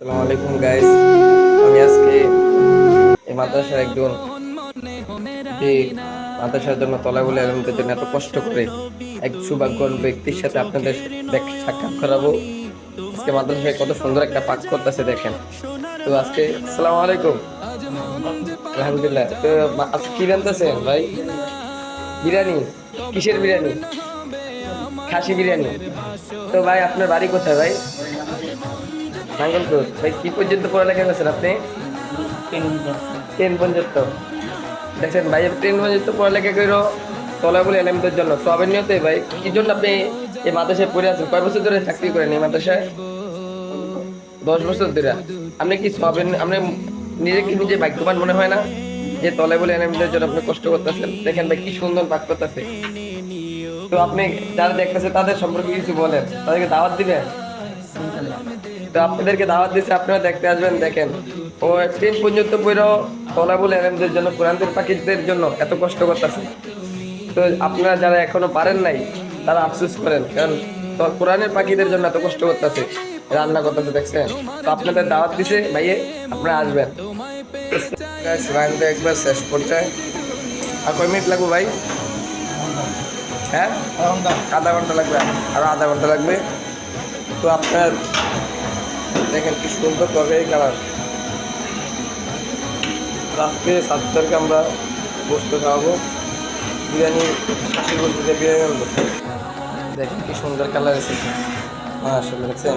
আসসালামু আলাইকুম গাইস আমি আজকে এই মাদ্রাসার একজন যে মাদ্রাসার জন্য তলা বলে আলমদের জন্য এত কষ্ট করে এক সুভাগ্যবান ব্যক্তির সাথে আপনাদের সাক্ষাৎ করাবো। আজকে মাদ্রাসায় কত সুন্দর একটা পাক করতেছে, দেখেন। তো আজকে, আসসালামু আলাইকুম। আলহামদুলিল্লাহ। তো আজকে কি রান্তাছেন ভাই? বিরিয়ানি। কিসের বিরিয়ানি? খাসি বিরিয়ানি। তো ভাই, আপনার বাড়ি কোথায়, ভাই? নাঙ্গলপুর ভাই কি পর্যন্ত পড়ালেখা করেছেন আপনি? টেন পর্যন্ত। দেখছেন ভাই টেন পর্যন্ত পড়ালেখা করো তলা বলে এলামদের জন্য। সবের নিয়তে ভাই কি জন্য আপনি এই মাদ্রাসায় পড়ে আছেন? কয় বছর ধরে চাকরি করেন এই মাদ্রাসায়? দশ বছর ধরে। আপনি কি সবের আপনি নিজে কি নিজে ভাগ্যবান মনে হয় না? যে তলে বলে এলামদের জন্য আপনি কষ্ট করতেছেন? দেখেন ভাই কি সুন্দর পাক করতেছে। তো আপনি যারা দেখতেছে তাদের সম্পর্কে কিছু বলেন। তাদেরকে দাওয়াত দিবেন? তো আপনাদেরকে দাওয়াত দিচ্ছে আপনারা দেখতে আসবেন, দেখেন। ও টেন পর্যন্ত পড়ো তলাবুল এলেমদের জন্য, কোরআনদের পাখিদের জন্য এত কষ্ট করতেছে। তো আপনারা যারা এখনও পারেন নাই, তারা আফসোস করেন, কারণ কোরআনের পাখিদের জন্য এত কষ্ট করতেছে, রান্না করতেছে, দেখছেন? তো আপনাদের দাওয়াত দিছে, ভাইয়ে, আপনারা আসবেন। তো একবার শেষ পর্যায়ে আর কয় মিনিট লাগবে ভাই? হ্যাঁ? আধা ঘণ্টা লাগবে, আরও আধা ঘণ্টা লাগবে। তো আপনার, দেখেন কি সুন্দর তরকারি কালার। আজকে সাতটারকে আমরা বসতে খাওয়াবো। বিরিয়ানি, খাসির বসতে দিয়ে বিরিয়ানি আনব। দেখেন কি সুন্দর কালার এসেছে। হ্যাঁ আসলে দেখছেন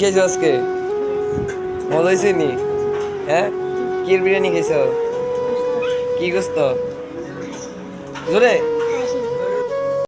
খেয়েছো আজকে? মজা হয়েছে নি? হ্যাঁ? কি বিরিয়ানি খেয়েছো? কি গোস্ত? জোরে?